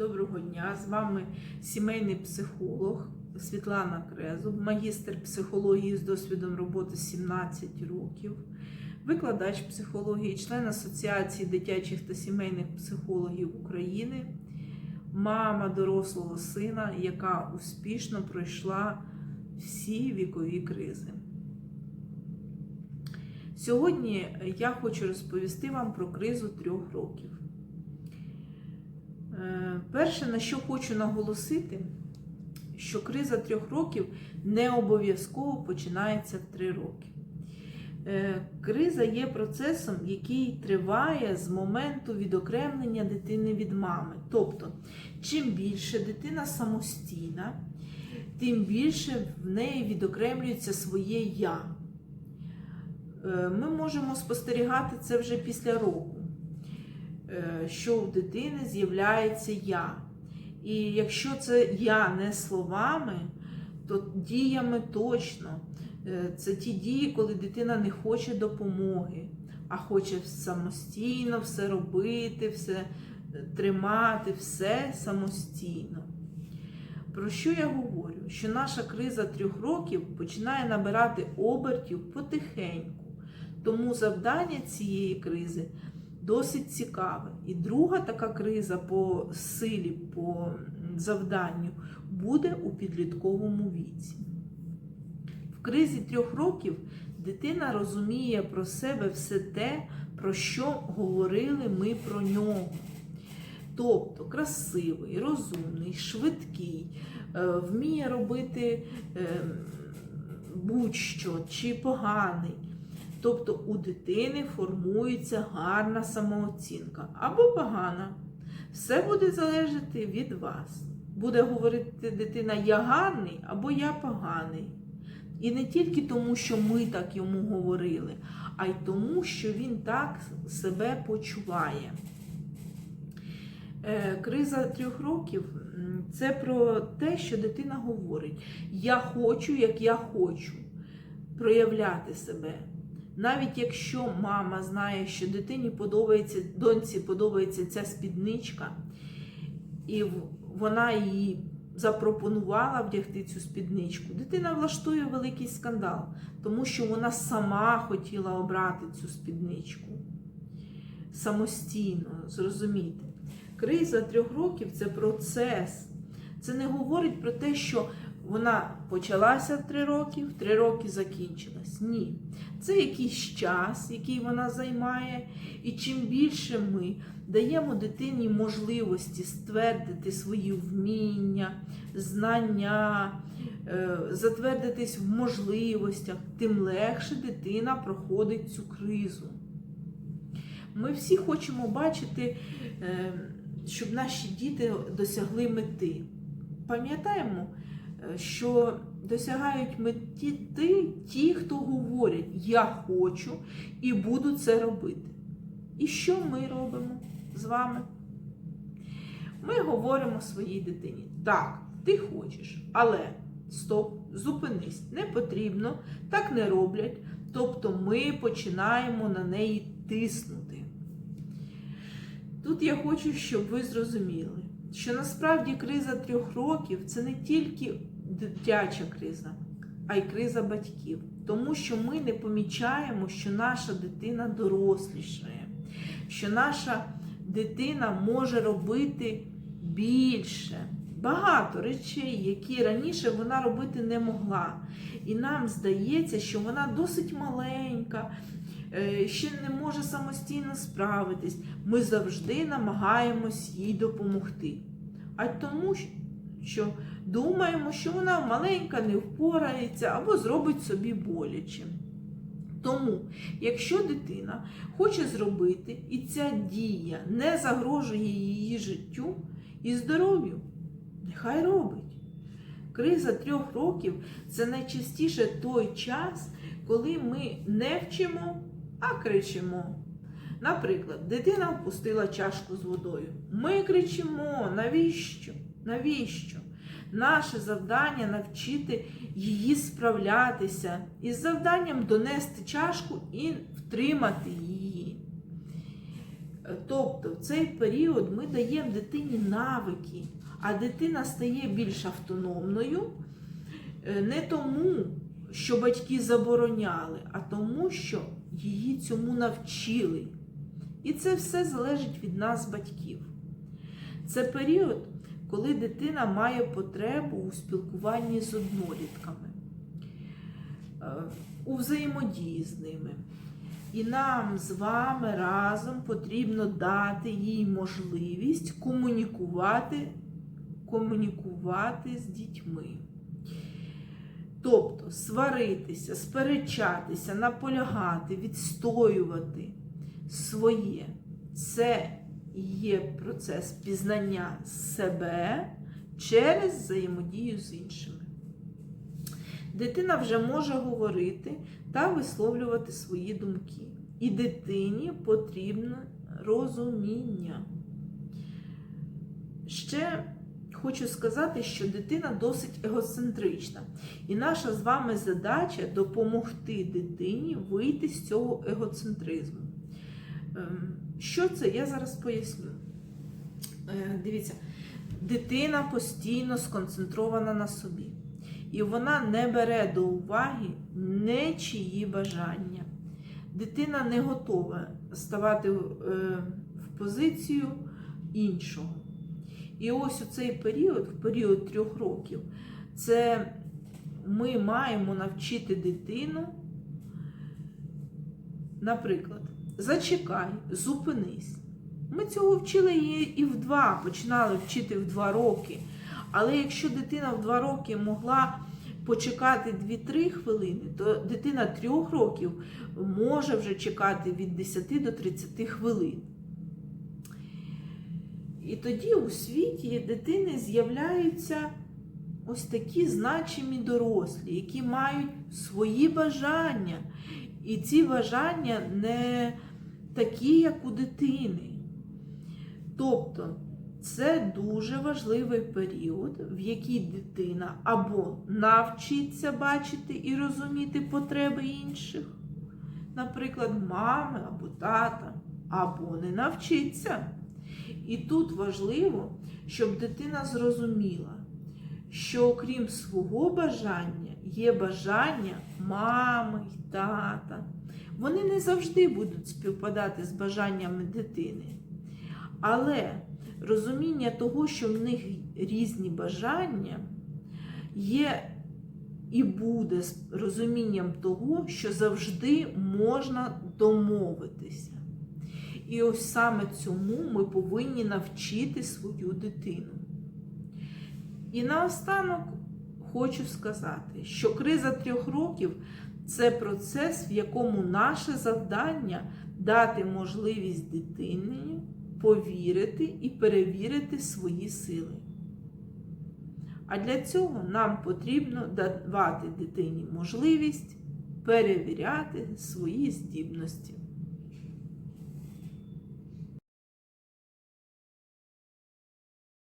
Доброго дня! З вами сімейний психолог Світлана Крезуб, магістр психології з досвідом роботи 17 років, викладач психології, член Асоціації дитячих та сімейних психологів України, мама дорослого сина, яка успішно пройшла всі вікові кризи. Сьогодні я хочу розповісти вам про кризу трьох років. Е, Перше, на що хочу наголосити, що криза трьох років не обов'язково починається в три роки. Е, Криза є процесом, який триває з моменту відокремлення дитини від мами. Тобто, чим більше дитина самостійна, тим більше в неї відокремлюється своє я. Е, Ми можемо спостерігати це вже після року що в дитини з'являється я. І якщо це я не словами, то діями точно. Е, Це ті дії, коли дитина не хоче допомоги, а хоче самостійно все робити, все е, тримати, все самостійно. Про що я говорю? Що наша криза трьох років починає набирати обертів потихеньку. Тому завдання цієї кризи досить цікаве. І друга така криза по силі, по завданню буде у підлітковому віці. В кризі трьох років дитина розуміє про себе все те, про що говорили ми про нього. Тобто красивий, розумний, швидкий, е, вміє робити е, будь-що чи поганий. Тобто у дитини формується гарна самооцінка або погана. Все буде залежати від вас. Буде говорити дитина я гарний або я поганий. І не тільки тому, що ми так йому говорили, а й тому, що він так себе почуває. Е, Криза трьох років це про те, що дитина говорить: Я хочу, як я хочу проявляти себе. Навіть якщо мама знає, що дитині подобається, доньці подобається ця спідничка, і вона її запропонувала вдягти цю спідничку, дитина влаштує великий скандал, тому що вона сама хотіла обрати цю спідничку самостійно, зрозуміти. Криза трьох років це процес. Це не говорить про те, що вона почалася три роки, в три роки закінчилась. Ні. Це якийсь час, який вона займає, і чим більше ми даємо дитині можливості ствердити свої вміння, знання, е, затвердитись в можливостях, тим легше дитина проходить цю кризу. Ми всі хочемо бачити, е, щоб наші діти досягли мети. Пам'ятаємо, що досягають мети ті, хто говорять Я хочу і буду це робити. І що ми робимо з вами? Ми говоримо своїй дитині: так, ти хочеш, але стоп, зупинись, не потрібно, так не роблять. Тобто ми починаємо на неї тиснути. Тут я хочу, щоб ви зрозуміли, що насправді криза трьох років це не тільки дитяча криза, а й криза батьків. Тому що ми не помічаємо, що наша дитина дорослішає, що наша дитина може робити більше. Багато речей, які раніше вона робити не могла. І нам здається, що вона досить маленька, е, ще не може самостійно справитись. Ми завжди намагаємось їй допомогти. А тому, що думаємо, що вона маленька, не впорається або зробить собі боляче. Тому, якщо дитина хоче зробити, і ця дія не загрожує її життю і здоров'ю, нехай робить. Криза трьох років це найчастіше той час, коли ми не вчимо, а кричимо. Наприклад, дитина впустила чашку з водою. Ми кричимо, навіщо? Навіщо? Наше завдання навчити її справлятися із завданням донести чашку і втримати її. Е, Тобто в цей період ми даємо дитині навики, а дитина стає більш автономною е, не тому, що батьки забороняли, а тому, що її цьому навчили. І це все залежить від нас, батьків. Це період, коли дитина має потребу у спілкуванні з однолітками, е, у взаємодії з ними. І нам з вами разом потрібно дати їй можливість комунікувати, комунікувати з дітьми. Тобто сваритися, сперечатися, наполягати, відстоювати своє. Це є процес пізнання себе через взаємодію з іншими. Дитина вже може говорити та висловлювати свої думки. І дитині потрібне розуміння. Ще хочу сказати, що дитина досить егоцентрична. І наша з вами задача допомогти дитині вийти з цього егоцентризму. Що це? Я зараз поясню. Е, Дивіться, дитина постійно сконцентрована на собі. І вона не бере до уваги нечиї бажання. Дитина не готова ставати е, в позицію іншого. І ось у цей період, в період трьох років, це ми маємо навчити дитину, наприклад, зачекай, зупинись. Ми цього вчили її і в два, починали вчити в два роки. Але якщо дитина в два роки могла почекати 2-3 хвилини, то дитина трьох років може вже чекати від 10 до 30 хвилин. І тоді у світі дитини з'являються ось такі значимі дорослі, які мають свої бажання. І ці бажання не такі, як у дитини. Тобто це дуже важливий період, в який дитина або навчиться бачити і розуміти потреби інших, наприклад, мами або тата, або не навчиться. І тут важливо, щоб дитина зрозуміла, що окрім свого бажання є бажання мами й тата. Вони не завжди будуть співпадати з бажаннями дитини. Але розуміння того, що в них різні бажання, є і буде розумінням того, що завжди можна домовитися. І ось саме цьому ми повинні навчити свою дитину. І наостанок хочу сказати, що криза трьох років це процес, в якому наше завдання дати можливість дитині повірити і перевірити свої сили. А для цього нам потрібно давати дитині можливість перевіряти свої здібності.